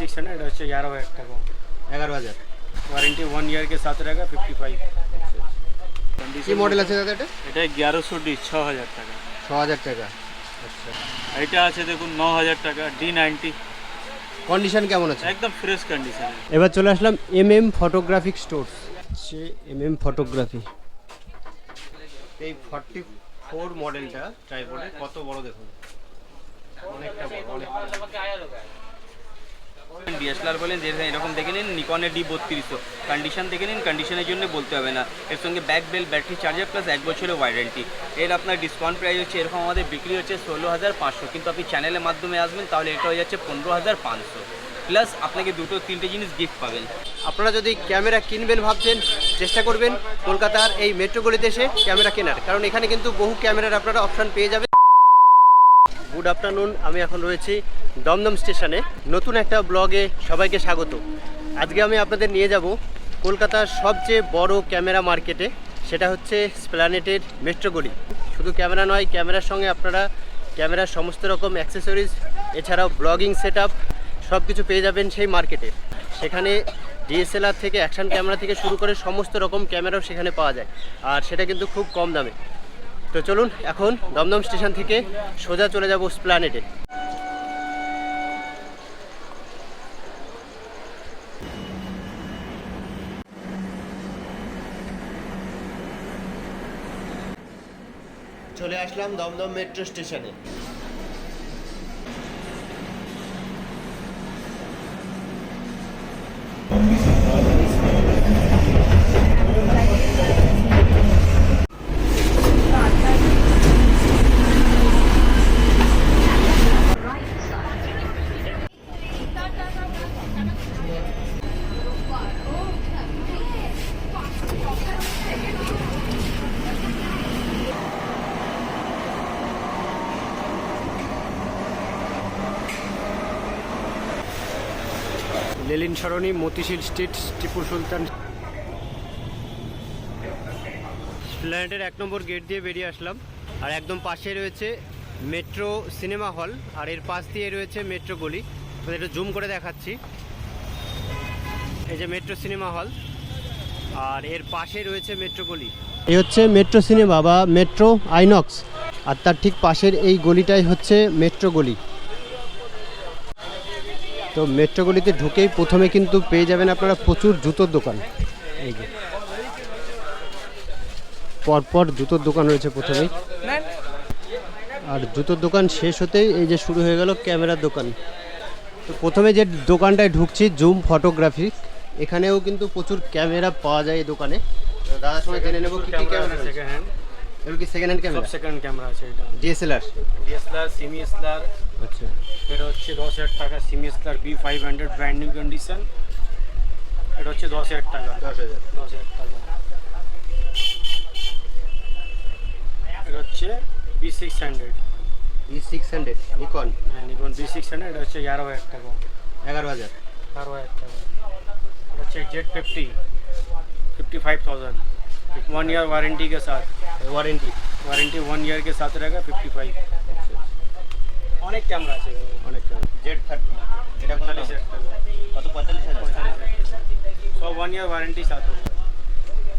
Six hundred এটা হচ্ছে এগারো হাজার টাকা। এগারো হাজার। ওয়ারেন্টি ওয়ান ইয়ারকে সাত টাকা ফিফটি ফাইভ কি মডেল আছে দাদা এটা? এটা এগারোশো ডি ছ হাজার টাকা। ছ হাজার টাকা। আচ্ছা। এটা আছে দেখুন ন হাজার টাকা ডি নাইনটি কন্ডিশন কেমন আছে? একদম ফ্রেশ কন্ডিশন এবার চলে আসলাম এম এম ফটোগ্রাফিক স্টোর্স হচ্ছে এম এম ফটোগ্রাফি এই ফর্টি ফোর মডেলটা ট্রাইপডে কত বড় দেখুন? অনেকটা বড় অনেকটা। ডিএসএলআর বলেন যে এরকম দেখে নিন, নিকনের ডি বত্রিশশো। কন্ডিশন দেখে নিন কন্ডিশনের জন্য বলতে হবে না। এর সঙ্গে back bell battery charger plus এক বছরের ওয়ারেন্টি এর আপনার ডিসকাউন্ট প্রাইস হচ্ছে, এরকম আমাদের বিক্রি হচ্ছে ষোলো হাজার পাঁচশো। কিন্তু আপনি চ্যানেলের মাধ্যমে আসবেন, তাহলে এটা হয়ে যাচ্ছে পনেরো হাজার পাঁচশো। প্লাস আপনাকে দুটো, তিনটে জিনিস গিফট পাবেন। আপনারা যদি ক্যামেরা কিনবেন ভাবছেন, চেষ্টা করবেন, কলকাতার এই মেট্রোগুলিতে এসে ক্যামেরা কেনার। কারণ এখানে কিন্তু বহু ক্যামেরার আপনারা অপশন পেয়ে যাবেন। গুড আফটারনুন আমি এখন রয়েছি দমদম স্টেশনে। নতুন একটা ব্লগে সবাইকে স্বাগত। আজকে আমি আপনাদের নিয়ে যাব কলকাতার সবচেয়ে বড় ক্যামেরা মার্কেটে, সেটা হচ্ছে স্প্ল্যানেটের মেট্রোগলি শুধু ক্যামেরা নয়, ক্যামেরার সঙ্গে আপনারা ক্যামেরার সমস্ত রকম অ্যাক্সেসরিজ এছাড়াও ব্লগিং সেট সব কিছু পেয়ে যাবেন সেই মার্কেটে। সেখানে ডিএসএলআর থেকে অ্যাকশন ক্যামেরা থেকে শুরু করে সমস্ত রকম ক্যামেরাও সেখানে পাওয়া যায়। আর সেটা কিন্তু খুব কম দামে। তো চলুন এখন দমদম স্টেশন থেকে সোজা চলে যাব স্প্লানেটে চলে আসলাম দমদম মেট্রো স্টেশনে। লেলিন সরণি, মতিশিল স্ট্রিট টিপুর সুলতান। স্প্ল্যানেটের এক নম্বর গেট দিয়ে বেরিয়ে আসলাম। আর একদম পাশে রয়েছে মেট্রো সিনেমা হল, আর এর পাশ দিয়ে রয়েছে মেট্রো গলি। একটু জুম করে দেখাচ্ছি। এই যে মেট্রো সিনেমা হল, আর এর পাশে রয়েছে মেট্রো গলি। এই হচ্ছে মেট্রো সিনেমা বা মেট্রো আইনক্স, আর তার ঠিক পাশের এই গলিটাই হচ্ছে মেট্রো গলি। তো মেট্রোগুলিতে ঢুকেই প্রথমে কিন্তু পেয়ে যাবেন আপনারা প্রচুর জুতোর দোকান। এই যে। পরপর জুতোর দোকান রয়েছে প্রথমেই। আর জুতোর দোকান শেষ হতেই এই যে শুরু হয়ে গেল ক্যামেরার দোকান। তো প্রথমে যে দোকানটায় ঢুকছি, জুম ফটোগ্রাফি। এখানেও কিন্তু প্রচুর ক্যামেরা পাওয়া যায় এই দোকানে। দাদার সঙ্গে জেনে নেব কি কি ক্যামেরা সেকেন্ড হ্যান্ড এগুলো কি সেকেন্ড হ্যান্ড সব ক্যামেরা সেকেন্ড ক্যামেরা আছে এটা ডিএসএলআর ডিএসএলআর সিমি এসএলআর আচ্ছা এটা হচ্ছে দশ হাজার টাকা semi SLR B five hundred brand new condition এটা হচ্ছে দশ হাজার টাকা দশ হাজার দশ হাজার টাকা এটা হচ্ছে B six hundred E six hundred Nikon হ্যাঁ নিকন বি সিক্স হান্ড্রেড এটা হচ্ছে এগারো হাজার টাকা এগারো হাজার এগারো হাজার টাকা এটা হচ্ছে Z fifty fifty five thousand one year warranty के साथ ওয়ারেন্টি वारंटी वन ईयर के साथ रहेगा फिफ्टी फाइव অনেক ক্যামেরা আছে এখানে। অনেক জেড থার্টি এটা কত পঁয়তাল্লিশ হাজার টাকা কত পঁয়তাল্লিশ হাজার সব ওয়ান ইয়ার ওয়ারেন্টি সাথ হবে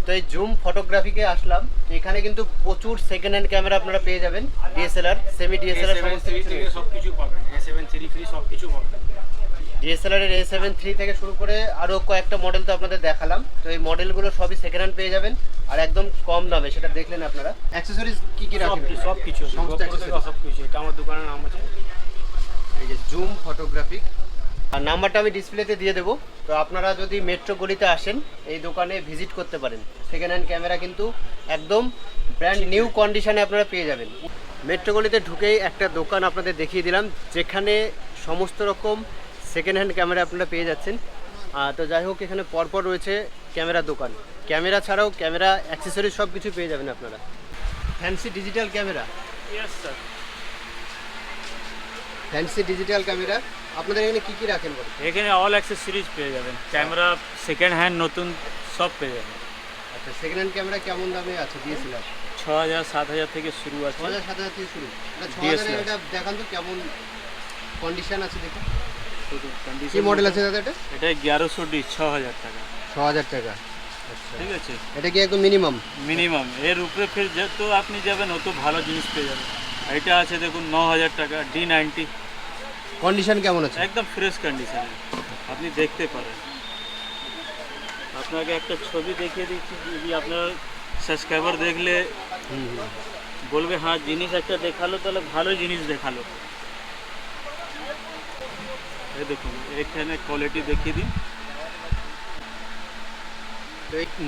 তো এই জুম ফটোগ্রাফিকে আসলাম তো এখানে কিন্তু প্রচুর সেকেন্ড হ্যান্ড ক্যামেরা আপনারা পেয়ে যাবেন ডিএসএলআর সেমি ডিএসএলআর সেভেন সমস্ত থ্রি কিছু থেকে সব কিছু পাবেন ডিএসএলআর এর এ সেভেন থ্রি থেকে শুরু করে আরও কয়েকটা মডেল তো আপনাদের দেখালাম। তো এই মডেলগুলো সবই সেকেন্ড হ্যান্ড পেয়ে যাবেন আর একদম কম দামে সেটা দেখলেন আপনারা। অ্যাক্সেসরিজ কি কি রাখেন? সব কিছু। সব কিছু এটা আমার দোকানের নাম আছে। এই যে জুম ফটোগ্রাফিক আর নাম্বারটা আমি ডিসপ্লেতে দিয়ে দেবো। তো আপনারা যদি মেট্রো গলিতে আসেন এই দোকানে ভিজিট করতে পারেন। সেকেন্ড হ্যান্ড ক্যামেরা কিন্তু একদম ব্র্যান্ড নিউ কন্ডিশনে আপনারা পেয়ে যাবেন। মেট্রো গলিতে ঢুকেই একটা দোকান আপনাদের দেখিয়ে দিলাম যেখানে সমস্ত রকম সেকেন্ড হ্যান্ড ক্যামেরা আপনারা পেয়ে যাচ্ছেন। তো যাই হোক এখানে পরপর রয়েছে ক্যামেরা দোকান। ক্যামেরা ছাড়াও ক্যামেরা অ্যাক্সেসরি সব কিছু পেয়ে যাবেন আপনারা। Fancy digital camera yes sir fancy digital camera আপনাদের এখানে কি কি রাখেন এখানে অল অ্যাক্সেস সিরিজ পেয়ে যাবেন। ক্যামেরা সেকেন্ড হ্যান্ড নতুন সব পেয়ে যাবেন। আচ্ছা সেকেন্ড হ্যান্ড ক্যামেরা কেমন দামে আছে? ডিএসএলআর ছ হাজার সাত হাজার থেকে শুরু আছে। ছ হাজার সাত হাজার থেকে শুরু ছ এটা দেখান তো কেমন কন্ডিশন আছে দেখুন। কি মডেল আছে দাদা এটা? এটা এগারোশো ডি ছ হাজার টাকা। ছ হাজার টাকা। আচ্ছা। ঠিক আছে। এটা কি একদম মিনিমাম মিনিমাম এর উপরে ফের যত আপনি যাবেন অত ভালো জিনিস পেয়ে যাবেন। এটা আছে দেখুন ন হাজার টাকা ডি নাইনটি কন্ডিশন কেমন আছে? একদম ফ্রেশ কন্ডিশনে আপনি দেখতে পারেন। আপনাকে একটা ছবি দেখিয়ে দিচ্ছি যদি আপনার সাবস্ক্রাইবার দেখলে বলবে হ্যাঁ জিনিস একটা দেখাল তাহলে ভালো জিনিস দেখাল। এই দেখুন এখানে কোয়ালিটি দেখিয়ে দিন।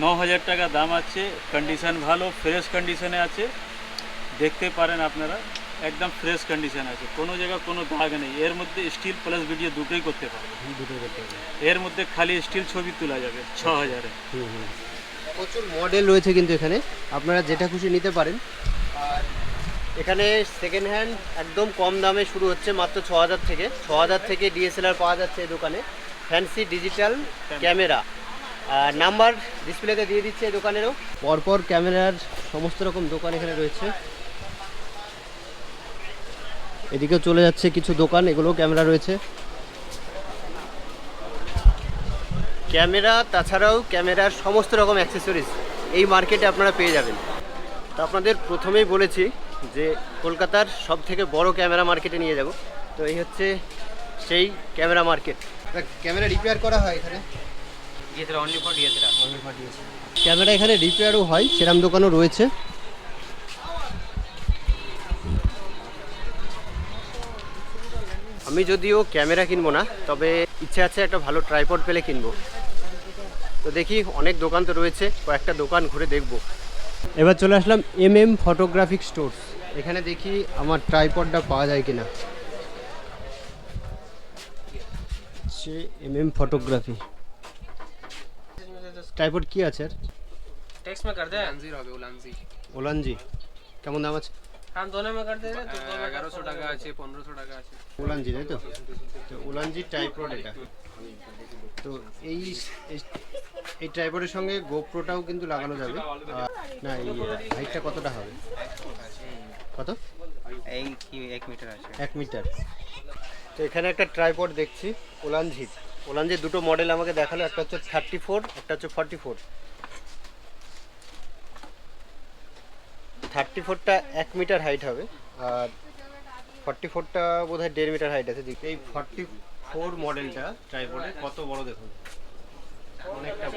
ন হাজার টাকা দাম আছে কন্ডিশন ভালো ফ্রেশ কন্ডিশনে আছে। দেখতে পারেন আপনারা একদম ফ্রেশ কন্ডিশন আছে। কোনো জায়গায় কোনো দাগ নেই। এর মধ্যে স্টিল প্লাস ভিডিও দুটোই করতে পারবে দুটো করতে হবে এর মধ্যে খালি স্টিল ছবি তোলা যাবে ছ হাজারে হুম হুম। প্রচুর মডেল রয়েছে কিন্তু এখানে। আপনারা যেটা খুশি নিতে পারেন। আর এখানে সেকেন্ড হ্যান্ড একদম কম দামে শুরু হচ্ছে মাত্র ছ হাজার থেকে ছ হাজার থেকে ডিএসএলআর পাওয়া যাচ্ছে এই দোকানে। ফ্যান্সি ডিজিটাল ক্যামেরা আর নাম্বার ডিসপ্লেতে দিয়ে দিচ্ছে এই দোকানেরও। পরপর ক্যামেরার সমস্ত রকম দোকান এখানে রয়েছে। এদিকেও চলে যাচ্ছে কিছু দোকান এগুলো ক্যামেরা রয়েছে। ক্যামেরা তাছাড়াও ক্যামেরার সমস্ত রকম অ্যাক্সেসরিজ এই মার্কেটে আপনারা পেয়ে যাবেন। তো আপনাদের প্রথমেই বলেছি যে কলকাতার সব থেকে বড় ক্যামেরা মার্কেটে নিয়ে যাব। তো এই হচ্ছে সেই ক্যামেরা মার্কেট। ক্যামেরা রিপেয়ার করা হয় এখানে? ক্যামেরা এখানে রিপেয়ারও হয় সেরাম দোকানও রয়েছে। আমি যদিও ক্যামেরা কিনবো না তবে ইচ্ছে আছে একটা ভালো ট্রাইপড পেলে কিনবো। তো দেখি অনেক দোকান তো রয়েছে কয়েকটা দোকান ঘুরে দেখব। এবার চলে আসলাম এম এম ফটোগ্রাফিক স্টোর্স এখানে দেখি আমার ট্রাইপডটা পাওয়া যায় কিনা সে এম এম ফটোগ্রাফি ট্রাইপড কি আছে আর टैक्स में कर दे उलानजी হবে উলানজি ওলানজি কেমন দাম আছে हम दोनों में कर दे तो এগারোশো টাকা আছে পনেরোশো টাকা আছে উলানজি তাই তো তো উলানজি ট্রাইপড এটা তো এই এই- ট্রাইপডের সঙ্গে গোপ্রোটাও কিন্তু লাগানো যাবে। না এই হাইটটা কতটা হবে? কত? এই কি এক মিটার আছে। এক মিটার। তো এখানে একটা ট্রাইপড দেখছি ওলানজির ওলানজির দুটো মডেল আমাকে দেখাল একটা হচ্ছে থার্টি ফোর একটা হচ্ছে ফর্টি ফোর। থার্টি ফোরটা এক মিটার হাইট হবে আর ফর্টি ফোরটা বোধ হয় দেড় মিটার হাইট আছে। এই ফর্টি ফোর মডেলটা ট্রাইপডে কত বড় দেখুন। অনেকটা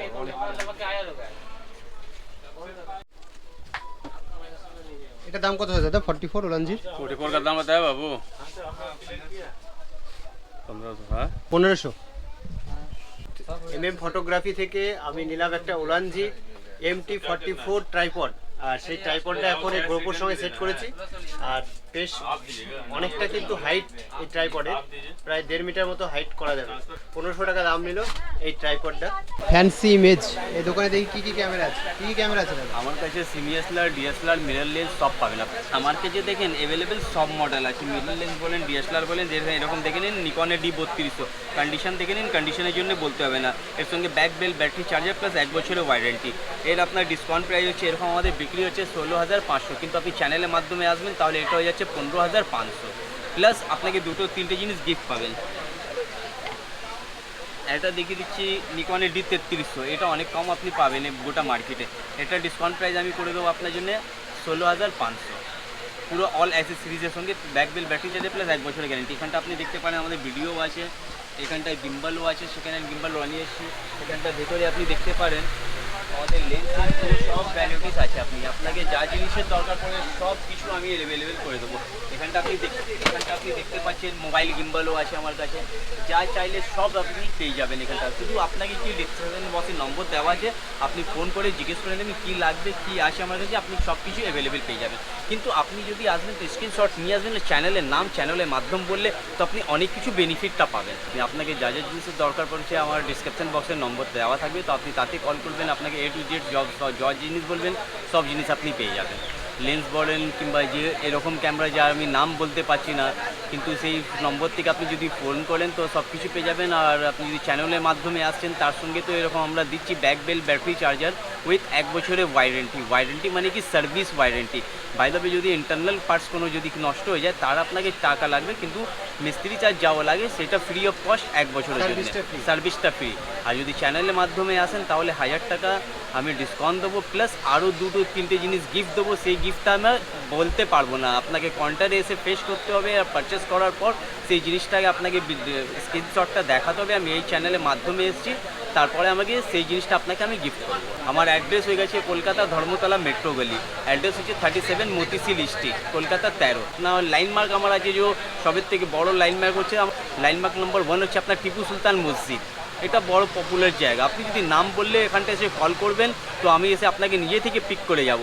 এটা দাম কত হয়েছে? ফর্টি ফোর ওলানজির ফোর্টি ফোর দাম দেয় বাবু। পনেরোশো হ্যাঁ? এম এম ফটোগ্রাফি থেকে আমি নিলাম একটা ওলানজি M T forty four tripod আর সেই ট্রাইপডটা এখন গ্রোপোর সঙ্গে সেট করেছি। আর বেশ অনেকটা কিন্তু হাইট এই ট্রাইপডের প্রায় দেড় মিটার মতো হাইট করা যাবে। পনেরোশো টাকা দাম নিল এই ট্রাইপডটা ফ্যান্সি ইমেজ এই দোকানে দেখি কি কি ক্যামেরা আছে। কি কি ক্যামেরা আছে আমার কাছে সিমিএসএলআর ডিএসএলআর মিরর লেন্স সব পাবেন। আমার কাছে দেখেন অ্যাভেলেবেল সব মডেল আছে। মিরর লেন্স বলেন ডিএসএলআর বলেন যেরকম এরকম দেখে নিন নিকনের ডি বত্রিশশো। কন্ডিশন দেখে নিন কন্ডিশনের জন্য বলতে হবে না। এর সঙ্গে bag belt battery charger plus এক বছরের ওয়ারেন্টি এর আপনার ডিসকাউন্ট প্রাইস হচ্ছে এরকম আমাদের বিক্রি হচ্ছে ষোলো হাজার পাঁচশো। কিন্তু আপনি চ্যানেলের মাধ্যমে আসবেন তাহলে এটা হয়ে যাচ্ছে পনেরো হাজার পাঁচশো। প্লাস আপনাকে দুটো, তিনটে জিনিস গিফট পাবেন। এটা দেখিয়ে দিচ্ছি নিকনের ডি তেত্রিশশো এটা অনেক কম আপনি পাবেন গোটা মার্কেটে এটা ডিসকাউন্ট প্রাইস আমি করে দেবো আপনার জন্য ষোলো হাজার পাঁচশো। পুরো অল অ্যাসেসরিজের সঙ্গে bag belt battery charger plus এক বছরের গ্যারেন্টি এখানটা আপনি দেখতে পারেন, আমাদের ভিডিও আছে। এখানটায় গিম্বালও আছে, সেখানে গিম্বাল নিয়ে এসেছি। এখানটার ভেতরে আপনি দেখতে পারেন, আমাদের লেন্স সব ভ্যালিউটিস আছে আপনি। আপনাকে যা জিনিসের দরকার পড়ে সব কিছু আমি অ্যাভেলেবেল করে দেবো। এখানটা আপনি এখানটা আপনি দেখতে পাচ্ছেন মোবাইল গিম্বালও আছে আমার কাছে। যা চাইলে সব আপনি পেয়ে যাবেন এখানটা। শুধু আপনাকে কি ডিসক্রিপশন বক্সের নম্বর দেওয়া আছে। আপনি ফোন করে জিজ্ঞেস করে নেবেন, কী লাগবে, কী আছে আমার কাছে, আপনি সব কিছু অ্যাভেলেবেল পেয়ে যাবেন। কিন্তু আপনি যদি আসবেন তো স্ক্রিনশট নিয়ে আসবেন চ্যানেলের নাম চ্যানেলের মাধ্যম বললে তো আপনি অনেক কিছু বেনিফিটটা পাবেন। আপনাকে যা যা জিনিসের দরকার পড়ছে আমার ডিসক্রিপশন বক্সের নম্বর দেওয়া থাকবে। তো আপনি তাতে কল করবেন, আপনাকে এ টু জেড জব যা জিনিস বলবেন, সব জিনিস আপনি পেয়ে যাবেন। লেন্স বলেন কিংবা যে এরকম ক্যামেরা যা আমি নাম বলতে পারছি না কিন্তু সেই নম্বর থেকে আপনি যদি ফোন করেন তো সব কিছু পেয়ে যাবেন আর আপনি যদি চ্যানেলের মাধ্যমে আসছেন তার সঙ্গে তো এরকম আমরা দিচ্ছি bag belt battery charger with এক বছরের ওয়ারেন্টি ওয়ারেন্টি মানে কি? সার্ভিস ওয়ারেন্টি বাইদাবে যদি ইন্টারনাল পার্টস কোনো যদি নষ্ট হয়ে যায় তার আপনাকে টাকা লাগবে কিন্তু মিস্ত্রি চার্জ যাওয়া লাগে সেটা ফ্রি অফ কস্ট এক বছরের জন্য। সার্ভিসটা ফ্রি আর যদি চ্যানেলের মাধ্যমে আসেন তাহলে হাজার টাকা আমি ডিসকাউন্ট দেবো প্লাস আরও দুটো, তিনটে জিনিস গিফট দেবো, সেই গিফটটা আমরা বলতে পারব না। আপনাকে কন্টারে এসে ফেস করতে হবে আর পারচেস করার পর সেই জিনিসটাকে আপনাকে স্ক্রিনশটটা দেখাতে হবে। আমি এই চ্যানেলের মাধ্যমে এসেছি। তারপরে আমাকে সেই জিনিসটা আপনাকে আমি গিফট করব। আমার অ্যাড্রেস হয়ে গেছে কলকাতা ধর্মতলা মেট্রো গলি। অ্যাড্রেস হচ্ছে thirty seven Motishil street Kolkata তেরো। না লাইন মার্ক আমার আছে যে সবের থেকে বড় লাইন মার্ক হচ্ছে লাইন মার্ক নম্বর ওয়ান হচ্ছে আপনার টিপু সুলতান মসজিদ। এটা বড় পপুলার জায়গা। আপনি যদি নাম বললে এখানটা এসে কল করবেন, তো আমি এসে আপনাকে নিজে থেকে পিক করে যাব।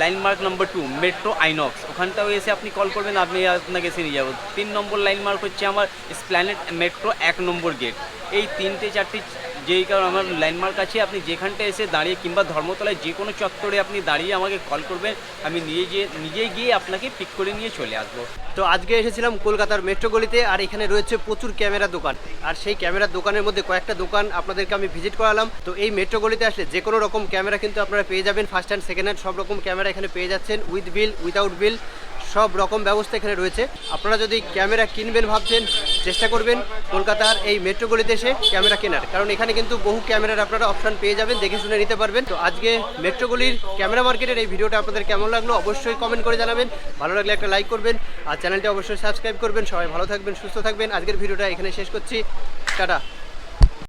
Line mark number two metro Inox ওখানটাও এসে আপনি কল করবেন আপনি আপনাকে এসে নিয়ে যাব। তিন নম্বর লাইন মার্ক হচ্ছে আমার স্প্ল্যানেট মেট্রো এক নম্বর গেট এই তিনটে, চারটে যেই কারণ আমার ল্যান্ডমার্ক আছে, আপনি যেখানটা এসে দাঁড়িয়ে কিংবা ধর্মতলায় যে কোনো চত্বরে আপনি দাঁড়িয়ে আমাকে কল করবেন, আমি নিজে গিয়ে নিজেই গিয়ে আপনাকে পিক করে নিয়ে চলে আসব। তো আজকে এসেছিলাম কলকাতার মেট্রো গলিতে, আর এখানে রয়েছে প্রচুর ক্যামেরা দোকান। আর সেই ক্যামেরার দোকানের মধ্যে কয়েকটা দোকান আপনাদেরকে আমি ভিজিট করালাম। তো এই মেট্রো গলিতে আসলে যে কোনো রকম ক্যামেরা কিন্তু আপনারা পেয়ে যাবেন ফার্স্ট হ্যান্ড সেকেন্ড হ্যান্ড সব রকম ক্যামেরা এখানে পেয়ে যাচ্ছেন উইথ বিল উইদাউট বিল সব রকম ব্যবস্থা এখানে রয়েছে। আপনারা যদি ক্যামেরা কিনবেন ভাবছেন, চেষ্টা করবেন কলকাতার এই মেট্রো গলিতে এসে ক্যামেরা কেনার। কারণ এখানে কিন্তু বহু ক্যামেরার আপনারা অপশন পেয়ে যাবেন, দেখে শুনে নিতে পারবেন। তো আজকে মেট্রো গলির ক্যামেরা মার্কেটের এই ভিডিওটা আপনাদের কেমন লাগল অবশ্যই কমেন্ট করে জানাবেন। ভালো লাগলে একটা লাইক করবেন আর চ্যানেলটি অবশ্যই সাবস্ক্রাইব করবেন। সবাই ভালো থাকবেন, সুস্থ থাকবেন। আজকের ভিডিওটা এখানে শেষ করছি। টাটা।